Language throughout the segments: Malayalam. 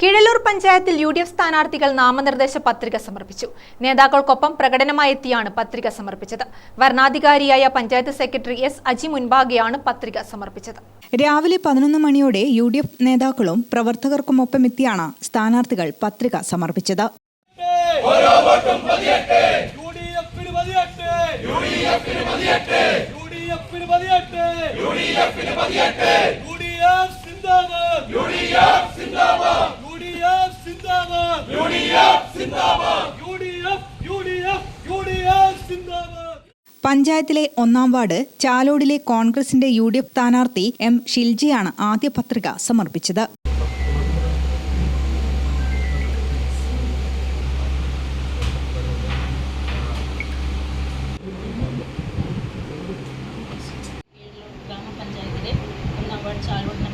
കിഴലൂർ പഞ്ചായത്തിൽ യു ഡി എഫ് സ്ഥാനാർത്ഥികൾ നാമനിർദ്ദേശ പത്രിക സമർപ്പിച്ചു. നേതാക്കൾക്കൊപ്പം പ്രകടനമായി എത്തിയാണ് പത്രിക സമർപ്പിച്ചത്. വരണാധികാരിയായ പഞ്ചായത്ത് സെക്രട്ടറി എസ് അജി മുൻപാകെയാണ് പത്രിക സമർപ്പിച്ചത്. രാവിലെ പതിനൊന്ന് മണിയോടെ യു ഡി എഫ് നേതാക്കളും പ്രവർത്തകർക്കുമൊപ്പം എത്തിയാണ് സ്ഥാനാർത്ഥികൾ പത്രിക സമർപ്പിച്ചത്. യു ഡി പഞ്ചായത്തിലെ ഒന്നാം വാർഡ് ചാലോടിലെ കോൺഗ്രസിന്റെ യു ഡി എഫ് സ്ഥാനാർത്ഥി എം ഷിൽജിയാണ് ആദ്യ പത്രിക സമർപ്പിച്ചത്. ഗ്രാമപഞ്ചായത്തിലെ ഒന്നാം വാർഡ് ചാലോട്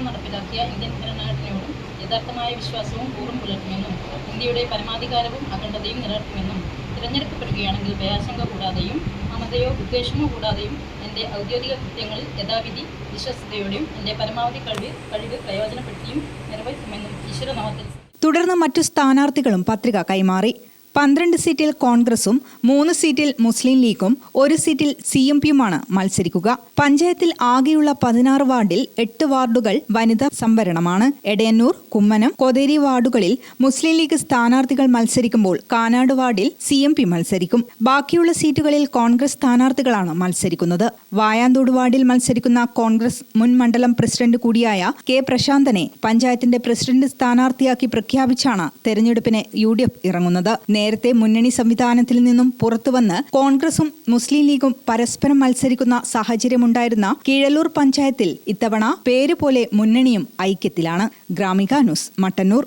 നിയമാനുസരണം നടപ്പിലാക്കിയ ഇന്ത്യൻ ഭരണഘടനയോടും യഥാർത്ഥമായ വിശ്വാസവും കൂറും പുലർത്തുമെന്നും ഇന്ത്യയുടെ പരമാധികാരവും അഖണ്ഡതയും നിലനിർത്തുമെന്നും തിരഞ്ഞെടുക്കപ്പെടുകയാണെങ്കിൽ ഭയാശങ്ക കൂടാതെയും മമതയോ ഉദ്ദേശമോ കൂടാതെയും എന്റെ ഔദ്യോഗിക കൃത്യങ്ങളിൽ യഥാവിധി വിശ്വസ്തയോടെയും എന്റെ പരമാവധി കഴിവ് കഴിവ് പ്രയോജനപ്പെടുത്തിയും നിർവഹിക്കുമെന്നും ഈശ്വരനാമത്തിൽ തുടർന്ന് മറ്റു സ്ഥാനാർത്ഥികളും പത്രിക കൈമാറി. പന്ത്രണ്ട് സീറ്റിൽ കോൺഗ്രസും മൂന്ന് സീറ്റിൽ മുസ്ലിം ലീഗും ഒരു സീറ്റിൽ സി എം പിയുമാണ് മത്സരിക്കുക. പഞ്ചായത്തിൽ ആകെയുള്ള പതിനാറ് വാർഡിൽ എട്ട് വാർഡുകൾ വനിതാ സംവരണമാണ്. എടയന്നൂർ കുമ്മനം കൊതേരി വാർഡുകളിൽ മുസ്ലിം ലീഗ് സ്ഥാനാർത്ഥികൾ മത്സരിക്കുമ്പോൾ കാനാട് വാർഡിൽ സി എം പി മത്സരിക്കും. ബാക്കിയുള്ള സീറ്റുകളിൽ കോൺഗ്രസ് സ്ഥാനാർത്ഥികളാണ് മത്സരിക്കുന്നത്. വായാന്തോട് വാർഡിൽ മത്സരിക്കുന്ന കോൺഗ്രസ് മുൻ മണ്ഡലം പ്രസിഡന്റ് കൂടിയായ കെ പ്രശാന്തനെ പഞ്ചായത്തിന്റെ പ്രസിഡന്റ് സ്ഥാനാർത്ഥിയാക്കി പ്രഖ്യാപിച്ചാണ് തെരഞ്ഞെടുപ്പിന് യു ഇറങ്ങുന്നത്. നേരത്തെ മുന്നണി സംവിധാനത്തിൽ നിന്നും പുറത്തുവന്ന് കോൺഗ്രസും മുസ്ലിം ലീഗും പരസ്പരം മത്സരിക്കുന്ന സാഹചര്യമുണ്ടായിരുന്ന കീഴല്ലൂർ പഞ്ചായത്തിൽ ഇത്തവണ പേര് പോലെ മുന്നണിയും ഐക്യത്തിലാണ്. ഗ്രാമിക ന്യൂസ് മട്ടന്നൂർ.